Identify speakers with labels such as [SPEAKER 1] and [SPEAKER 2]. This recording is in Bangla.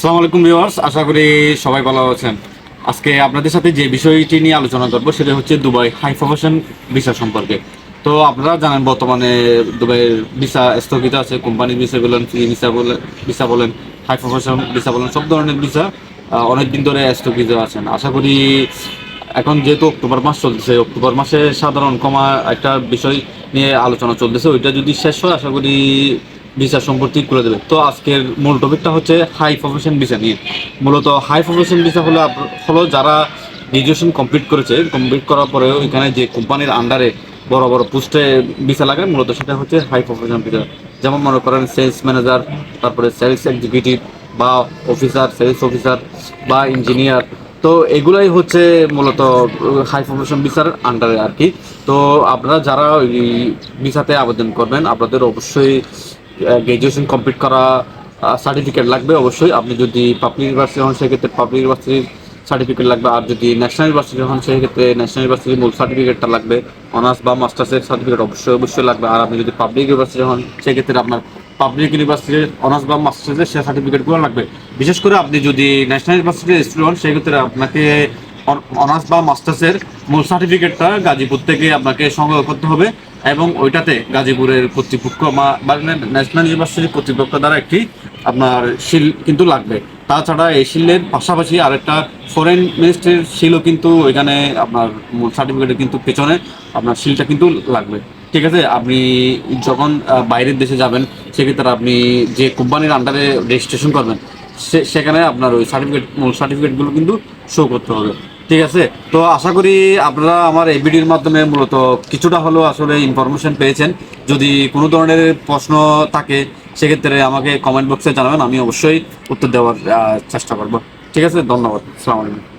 [SPEAKER 1] আসসালামু আলাইকুম ভিউয়ার্স, আশা করি সবাই ভালো আছেন। আজকে আপনাদের সাথে যে বিষয়টি নিয়ে আলোচনা করব সেটা হচ্ছে দুবাই হাই প্রফেশন ভিসা সম্পর্কে। তো আপনারা জানেন বর্তমানে দুবাইয়ের ভিসা স্থগিত আছে, কোম্পানির ভিসা বলেন, ফ্রি ভিসা বলেন ভিসা বলেন, হাই প্রফেশন ভিসা বলেন, সব ধরনের ভিসা অনেক দিন ধরে স্থগিত আছেন। আশা করি এখন যেহেতু অক্টোবর মাস চলতেছে, অক্টোবর মাসে সাধারণ কমা একটা বিষয় নিয়ে আলোচনা চলতেছে, ওইটা যদি শেষ হয়, আশা করি ভিসা সম্পর্কে করে দেবে। তো আজকের মূল টপিকটা হচ্ছে হাই প্রফেশন ভিসা নিয়ে। মূলত হাই প্রফেশন ভিসা হলো হলো যারা গ্রাজুয়েশন কমপ্লিট করেছে কমপ্লিট করার পরেও এখানে যে কোম্পানির আন্ডারে বড় বড় পোস্টে ভিসা লাগে, মূলত সেটা হচ্ছে হাই প্রফেশন ভিসা যেমন মনে করেন সেলস ম্যানেজার তারপরে সেলস এক্সিকিউটিভ বা অফিসার সেলস অফিসার বা ইঞ্জিনিয়ার তো এগুলাই হচ্ছে মূলত হাই প্রফেশন ভিসার আন্ডারে আর কি। তো আপনারা যারা ওই ভিসাতে আবেদন করবেন, আপনাদের অবশ্যই গ্রাজুয়েশন কমপ্লিট করা সার্টিফিকেট লাগবে অবশ্যই। আপনি যদি পাবলিক ইউনিভার্সিটি হন, সেক্ষেত্রে পাবলিক ইউনিভার্সিটির সার্টিফিকেট লাগবে। আর যদি ন্যাশনাল ইউনিভার্সিটি হন, সেক্ষেত্রে ন্যাশনাল ইউনিভার্সিটির মূল সার্টিফিকেটটা লাগবে। অনার্স বা মাস্টার্সের সার্টিফিকেট অবশ্যই অবশ্যই লাগবে। আর আপনি যদি পাবলিক ইউনিভার্সিটি হন, সেক্ষেত্রে আপনার পাবলিক ইউনিভার্সিটির অনার্স বা মাস্টার্সের সে সার্টিফিকেটগুলো লাগবে। বিশেষ করে আপনি যদি ন্যাশনাল ইউনিভার্সিটির স্টুডেন্ট হন, সেক্ষেত্রে আপনাকে অনার্স বা মাস্টার্সের মূল সার্টিফিকেটটা গাজীপুর থেকে আপনাকে সংগ্রহ করতে হবে। এবং ওইটাতে গাজীপুরের কর্তৃপক্ষ বা- ন্যাশনাল ইউনিভার্সিটির কর্তৃপক্ষ দ্বারা একটি আপনার শিল কিন্তু লাগবে। তাছাড়া এই শিলের পাশাপাশি আরেকটা ফরেন মিনিস্ট্রির শিলও কিন্তু এখানে আপনার সার্টিফিকেটের কিন্তু পেছনে আপনার শিলটা কিন্তু লাগবে। ঠিক আছে? আপনি যখন বাইরের দেশে যাবেন, সেক্ষেত্রে আপনি যে কোম্পানির আন্ডারে রেজিস্ট্রেশন করবেন সেখানে আপনার ওই সার্টিফিকেট মূল সার্টিফিকেটগুলো কিন্তু শো করতে হবে। ঠিক আছে। তো আশা করি আপনারা আমার এই ভিডিওর মাধ্যমে মূলত কিছুটা হলেও আসলে ইনফরমেশন পেয়েছেন। যদি কোনো ধরনের প্রশ্ন থাকে, সেক্ষেত্রে আমাকে কমেন্ট বক্সে জানাবেন। আমি অবশ্যই উত্তর দেওয়ার চেষ্টা করব। ঠিক আছে? ধন্যবাদ। আলাইকুম।